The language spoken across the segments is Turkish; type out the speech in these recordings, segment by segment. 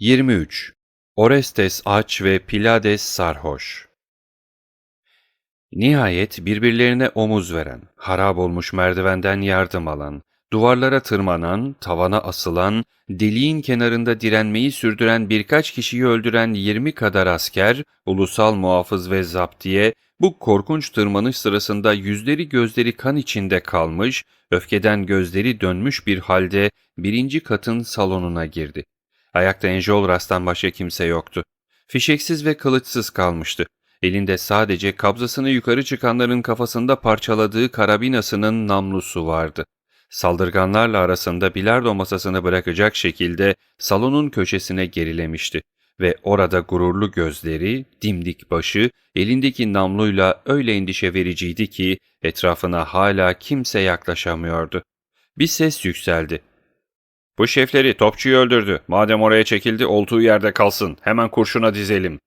23. Orestes aç ve Pilades sarhoş. Nihayet birbirlerine omuz veren, harap olmuş merdivenden yardım alan, duvarlara tırmanan, tavana asılan, deliğin kenarında direnmeyi sürdüren birkaç kişiyi öldüren 20 kadar asker, ulusal muhafız ve zaptiye, bu korkunç tırmanış sırasında yüzleri gözleri kan içinde kalmış, öfkeden gözleri dönmüş bir halde birinci katın salonuna girdi. Ayakta Enjolras'tan başka kimse yoktu. Fişeksiz ve kılıçsız kalmıştı. Elinde sadece kabzasını yukarı çıkanların kafasında parçaladığı karabinasının namlusu vardı. Saldırganlarla arasında bilardo masasını bırakacak şekilde salonun köşesine gerilemişti ve orada gururlu gözleri, dimdik başı, elindeki namluyla öyle endişe vericiydi ki etrafına hala kimse yaklaşamıyordu. Bir ses yükseldi. Bu şefleri topçuyu öldürdü. Madem oraya çekildi olduğu yerde kalsın. Hemen kurşuna dizelim.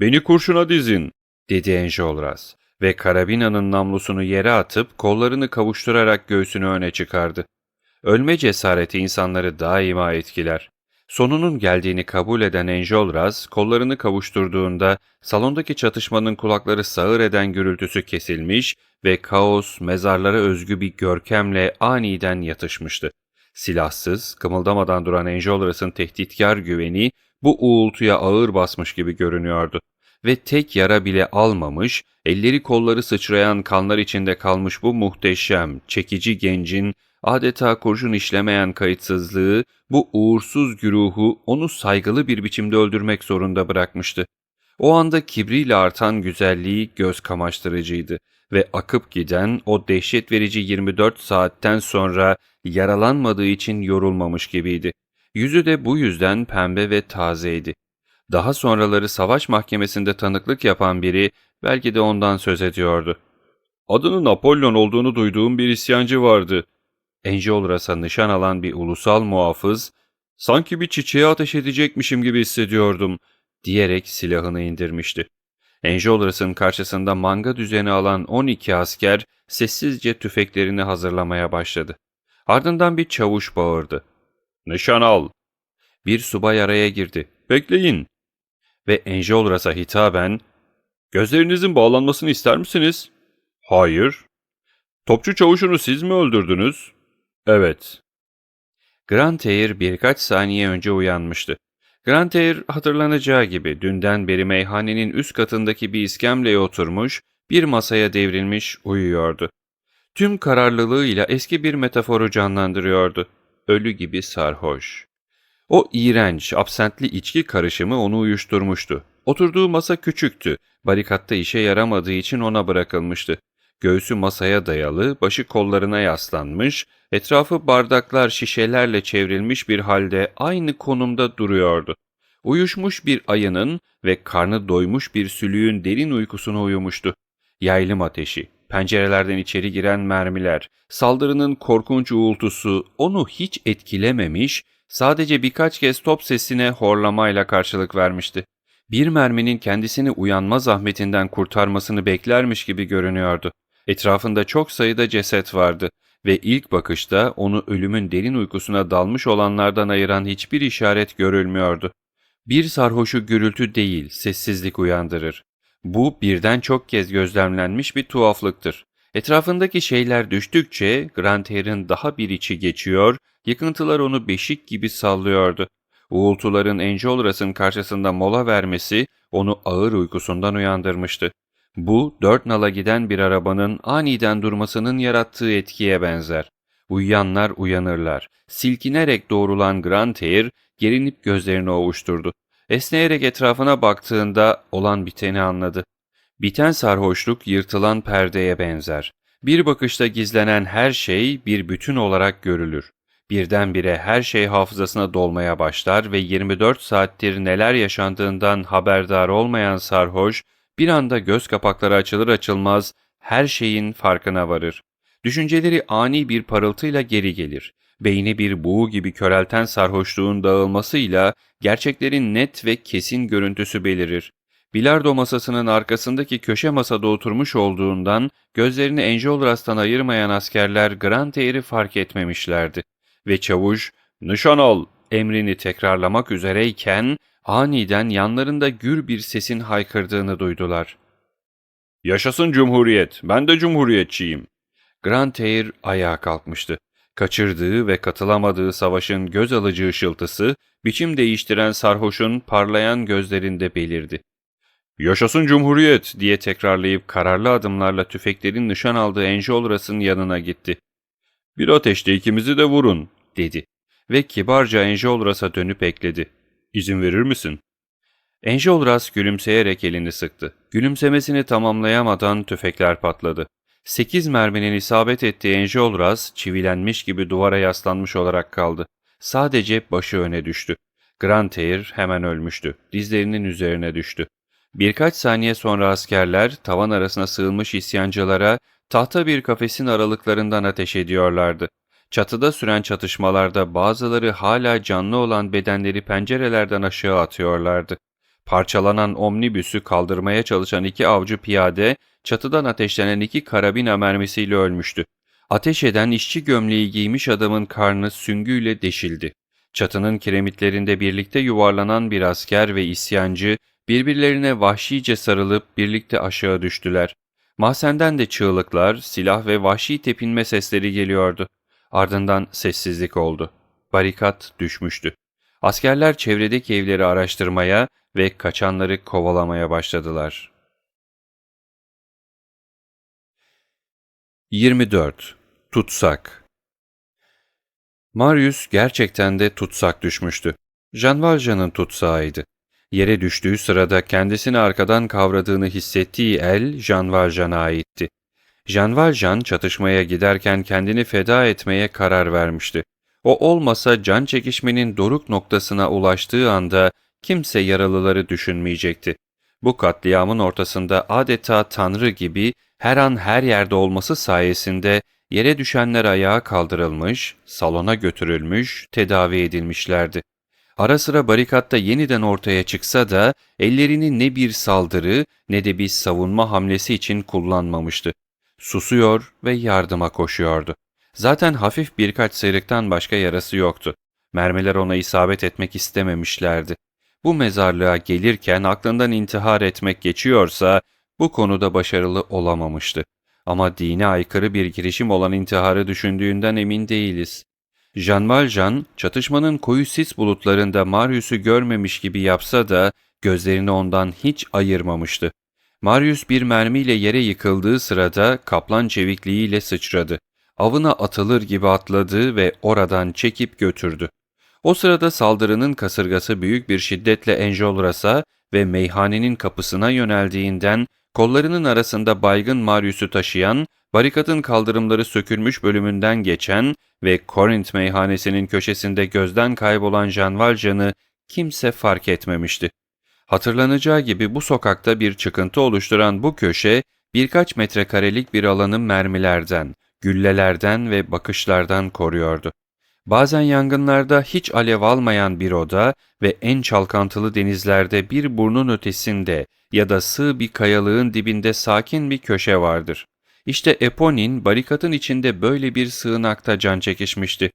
Beni kurşuna dizin, dedi Enjolras ve karabinanın namlusunu yere atıp kollarını kavuşturarak göğsünü öne çıkardı. Ölme cesareti insanları daima etkiler. Sonunun geldiğini kabul eden Enjolras, kollarını kavuşturduğunda salondaki çatışmanın kulakları sağır eden gürültüsü kesilmiş ve kaos mezarlara özgü bir görkemle aniden yatışmıştı. Silahsız, kımıldamadan duran Enjolras'ın tehditkar güveni bu uğultuya ağır basmış gibi görünüyordu. Ve tek yara bile almamış, elleri kolları sıçrayan kanlar içinde kalmış bu muhteşem, çekici gencin adeta kurşun işlemeyen kayıtsızlığı, bu uğursuz güruhu onu saygılı bir biçimde öldürmek zorunda bırakmıştı. O anda kibriyle artan güzelliği göz kamaştırıcıydı ve akıp giden o dehşet verici 24 saatten sonra yaralanmadığı için yorulmamış gibiydi. Yüzü de bu yüzden pembe ve tazeydi. Daha sonraları savaş mahkemesinde tanıklık yapan biri belki de ondan söz ediyordu. Adının Apollon olduğunu duyduğum bir isyancı vardı. Enjolras'a nişan alan bir ulusal muhafız, sanki bir çiçeğe ateş edecekmişim gibi hissediyordum, diyerek silahını indirmişti. Enjolras'ın karşısında manga düzeni alan 12 asker sessizce tüfeklerini hazırlamaya başladı. Ardından bir çavuş bağırdı. Nişan al. Bir subay araya girdi. Bekleyin. Ve Enjolras'a hitaben, Gözlerinizin bağlanmasını ister misiniz? Hayır. Topçu çavuşunu siz mi öldürdünüz? Evet. Grantair birkaç saniye önce uyanmıştı. Grantair hatırlanacağı gibi dünden beri meyhanenin üst katındaki bir iskemleye oturmuş, bir masaya devrilmiş uyuyordu. Tüm kararlılığıyla eski bir metaforu canlandırıyordu. Ölü gibi sarhoş. O iğrenç, absentli içki karışımı onu uyuşturmuştu. Oturduğu masa küçüktü. Barikatta işe yaramadığı için ona bırakılmıştı. Göğsü masaya dayalı, başı kollarına yaslanmış, etrafı bardaklar şişelerle çevrilmiş bir halde aynı konumda duruyordu. Uyuşmuş bir ayının ve karnı doymuş bir sülüğün derin uykusuna uyumuştu. Yaylım ateşi, pencerelerden içeri giren mermiler, saldırının korkunç uğultusu onu hiç etkilememiş, sadece birkaç kez top sesine horlamayla karşılık vermişti. Bir merminin kendisini uyanma zahmetinden kurtarmasını beklermiş gibi görünüyordu. Etrafında çok sayıda ceset vardı ve ilk bakışta onu ölümün derin uykusuna dalmış olanlardan ayıran hiçbir işaret görülmüyordu. Bir sarhoşu gürültü değil, sessizlik uyandırır. Bu birden çok kez gözlemlenmiş bir tuhaflıktır. Etrafındaki şeyler düştükçe Grantair'in daha bir içi geçiyor, yıkıntılar onu beşik gibi sallıyordu. Uğultuların Enjolras'ın karşısında mola vermesi onu ağır uykusundan uyandırmıştı. Bu, dört nala giden bir arabanın aniden durmasının yarattığı etkiye benzer. Uyuyanlar uyanırlar. Silkinerek doğrulan Grantair, gerinip gözlerini ovuşturdu. Esneyerek etrafına baktığında olan biteni anladı. Biten sarhoşluk yırtılan perdeye benzer. Bir bakışta gizlenen her şey bir bütün olarak görülür. Birdenbire her şey hafızasına dolmaya başlar ve 24 saattir neler yaşandığından haberdar olmayan sarhoş, bir anda göz kapakları açılır açılmaz her şeyin farkına varır. Düşünceleri ani bir parıltıyla geri gelir. Beyni bir buğu gibi körelten sarhoşluğun dağılmasıyla gerçeklerin net ve kesin görüntüsü belirir. Bilardo masasının arkasındaki köşe masada oturmuş olduğundan gözlerini Enjolras'tan ayırmayan askerler Grantair'i fark etmemişlerdi. Ve çavuş, ''Nişan al!'' emrini tekrarlamak üzereyken aniden yanlarında gür bir sesin haykırdığını duydular. ''Yaşasın Cumhuriyet, ben de Cumhuriyetçiyim.'' Grantair ayağa kalkmıştı. Kaçırdığı ve katılamadığı savaşın göz alıcı ışıltısı, biçim değiştiren sarhoşun parlayan gözlerinde belirdi. ''Yaşasın Cumhuriyet!'' diye tekrarlayıp kararlı adımlarla tüfeklerin nişan aldığı Enjolras'ın yanına gitti. ''Bir ateşte ikimizi de vurun.'' dedi ve kibarca Enjolras'a dönüp ekledi. ''İzin verir misin?'' Enjolras gülümseyerek elini sıktı. Gülümsemesini tamamlayamadan tüfekler patladı. Sekiz merminin isabet ettiği Enjolras çivilenmiş gibi duvara yaslanmış olarak kaldı. Sadece başı öne düştü. Grantair hemen ölmüştü. Dizlerinin üzerine düştü. Birkaç saniye sonra askerler tavan arasına sığınmış isyancılara tahta bir kafesin aralıklarından ateş ediyorlardı. Çatıda süren çatışmalarda bazıları hala canlı olan bedenleri pencerelerden aşağı atıyorlardı. Parçalanan omnibüsü kaldırmaya çalışan iki avcı piyade çatıdan ateşlenen iki karabina mermisiyle ölmüştü. Ateş eden işçi gömleği giymiş adamın karnı süngüyle deşildi. Çatının kiremitlerinde birlikte yuvarlanan bir asker ve isyancı birbirlerine vahşice sarılıp birlikte aşağı düştüler. Mahzenden de çığlıklar, silah ve vahşi tepinme sesleri geliyordu. Ardından sessizlik oldu. Barikat düşmüştü. Askerler çevredeki evleri araştırmaya ve kaçanları kovalamaya başladılar. 24. Tutsak Marius gerçekten de tutsak düşmüştü. Jean Valjean'ın tutsağıydı. Yere düştüğü sırada kendisini arkadan kavradığını hissettiği el Jean Valjean'a aitti. Jean Valjean çatışmaya giderken kendini feda etmeye karar vermişti. O olmasa can çekişmenin doruk noktasına ulaştığı anda kimse yaralıları düşünmeyecekti. Bu katliamın ortasında adeta tanrı gibi her an her yerde olması sayesinde yere düşenler ayağa kaldırılmış, salona götürülmüş, tedavi edilmişlerdi. Ara sıra barikatta yeniden ortaya çıksa da ellerini ne bir saldırı ne de bir savunma hamlesi için kullanmamıştı. Susuyor ve yardıma koşuyordu. Zaten hafif birkaç sıyrıktan başka yarası yoktu. Mermiler ona isabet etmek istememişlerdi. Bu mezarlığa gelirken aklından intihar etmek geçiyorsa bu konuda başarılı olamamıştı. Ama dine aykırı bir girişim olan intiharı düşündüğünden emin değiliz. Jean Valjean, çatışmanın koyu sis bulutlarında Marius'u görmemiş gibi yapsa da gözlerini ondan hiç ayırmamıştı. Marius bir mermiyle yere yıkıldığı sırada kaplan çevikliğiyle sıçradı. Avına atılır gibi atladı ve oradan çekip götürdü. O sırada saldırının kasırgası büyük bir şiddetle Enjolras'a ve meyhanenin kapısına yöneldiğinden kollarının arasında baygın Marius'u taşıyan, barikatın kaldırımları sökülmüş bölümünden geçen ve Korint meyhanesinin köşesinde gözden kaybolan Jean Valjean'ı kimse fark etmemişti. Hatırlanacağı gibi bu sokakta bir çıkıntı oluşturan bu köşe birkaç metrekarelik bir alanı mermilerden, güllelerden ve bakışlardan koruyordu. Bazen yangınlarda hiç alev almayan bir oda ve en çalkantılı denizlerde bir burnun ötesinde ya da sığ bir kayalığın dibinde sakin bir köşe vardır. İşte Eponin barikatın içinde böyle bir sığınakta can çekişmişti.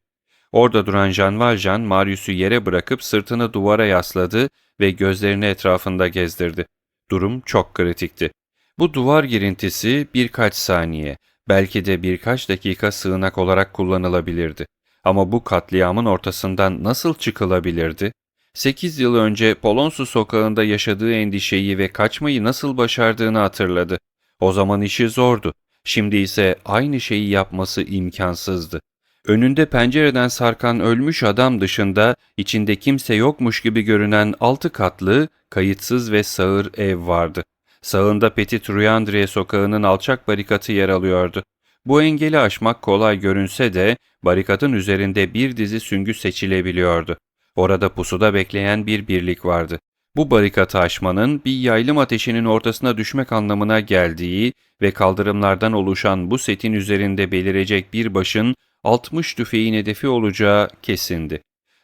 Orada duran Jean Valjean Marius'u yere bırakıp sırtını duvara yasladı ve gözlerini etrafında gezdirdi. Durum çok kritikti. Bu duvar girintisi birkaç saniye, belki de birkaç dakika sığınak olarak kullanılabilirdi. Ama bu katliamın ortasından nasıl çıkılabilirdi? Sekiz yıl önce Polonsu sokağında yaşadığı endişeyi ve kaçmayı nasıl başardığını hatırladı. O zaman işi zordu. Şimdi ise aynı şeyi yapması imkansızdı. Önünde pencereden sarkan ölmüş adam dışında içinde kimse yokmuş gibi görünen altı katlı, kayıtsız ve sağır ev vardı. Sağında Petit Ruyandre sokağının alçak barikatı yer alıyordu. Bu engeli aşmak kolay görünse de barikatın üzerinde bir dizi süngü seçilebiliyordu. Orada pusuda bekleyen bir birlik vardı. Bu barikatı aşmanın bir yaylım ateşinin ortasına düşmek anlamına geldiği ve kaldırımlardan oluşan bu setin üzerinde belirecek bir başın 60 tüfeğin hedefi olacağı kesindi.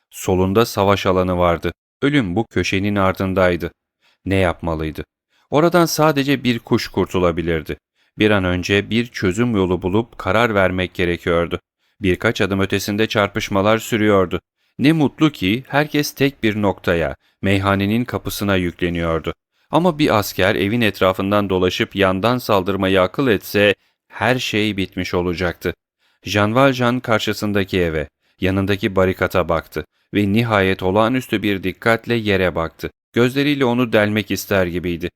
Solunda savaş alanı vardı. Ölüm bu köşenin ardındaydı. Ne yapmalıydı? Oradan sadece bir kuş kurtulabilirdi. Bir an önce bir çözüm yolu bulup karar vermek gerekiyordu. Birkaç adım ötesinde çarpışmalar sürüyordu. Ne mutlu ki herkes tek bir noktaya, meyhanenin kapısına yükleniyordu. Ama bir asker evin etrafından dolaşıp yandan saldırmayı akıl etse her şey bitmiş olacaktı. Jean Valjean karşısındaki eve, yanındaki barikata baktı ve nihayet olağanüstü bir dikkatle yere baktı. Gözleriyle onu delmek ister gibiydi.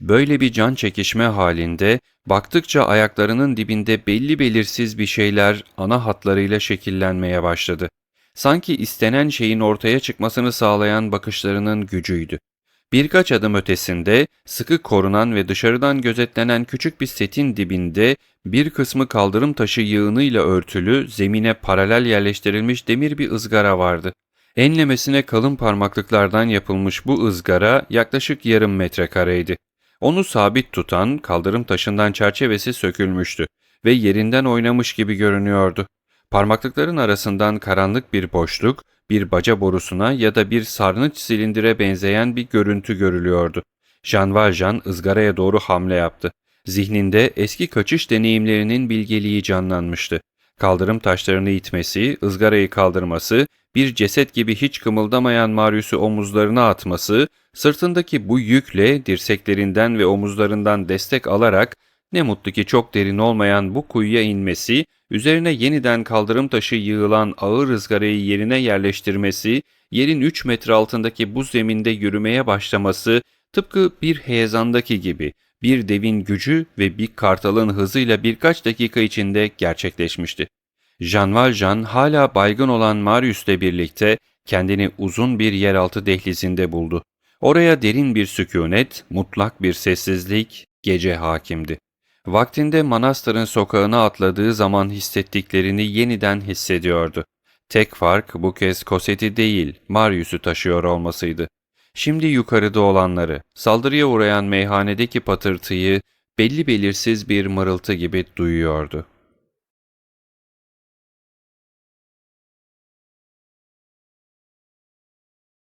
Böyle bir can çekişme halinde baktıkça ayaklarının dibinde belli belirsiz bir şeyler ana hatlarıyla şekillenmeye başladı. Sanki istenen şeyin ortaya çıkmasını sağlayan bakışlarının gücüydü. Birkaç adım ötesinde sıkı korunan ve dışarıdan gözetlenen küçük bir setin dibinde bir kısmı kaldırım taşı yığınıyla örtülü, zemine paralel yerleştirilmiş demir bir ızgara vardı. Enlemesine kalın parmaklıklardan yapılmış bu ızgara yaklaşık yarım metrekareydi. Onu sabit tutan kaldırım taşından çerçevesi sökülmüştü ve yerinden oynamış gibi görünüyordu. Parmaklıkların arasından karanlık bir boşluk, bir baca borusuna ya da bir sarnıç silindire benzeyen bir görüntü görülüyordu. Jean Valjean ızgaraya doğru hamle yaptı. Zihninde eski kaçış deneyimlerinin bilgeliği canlanmıştı. Kaldırım taşlarını itmesi, ızgarayı kaldırması, bir ceset gibi hiç kımıldamayan Marius'u omuzlarına atması, sırtındaki bu yükle dirseklerinden ve omuzlarından destek alarak ne mutlu ki çok derin olmayan bu kuyuya inmesi, üzerine yeniden kaldırım taşı yığılan ağır ızgarayı yerine yerleştirmesi, yerin 3 metre altındaki bu zeminde yürümeye başlaması, tıpkı bir heyezandaki gibi bir devin gücü ve bir kartalın hızıyla birkaç dakika içinde gerçekleşmişti. Jean Valjean hala baygın olan Marius'le birlikte kendini uzun bir yeraltı dehlizinde buldu. Oraya derin bir sükunet, mutlak bir sessizlik, gece hakimdi. Vaktinde manastırın sokağına atladığı zaman hissettiklerini yeniden hissediyordu. Tek fark bu kez Cosette'i değil, Marius'u taşıyor olmasıydı. Şimdi yukarıda olanları, saldırıya uğrayan meyhanedeki patırtıyı belli belirsiz bir mırıltı gibi duyuyordu.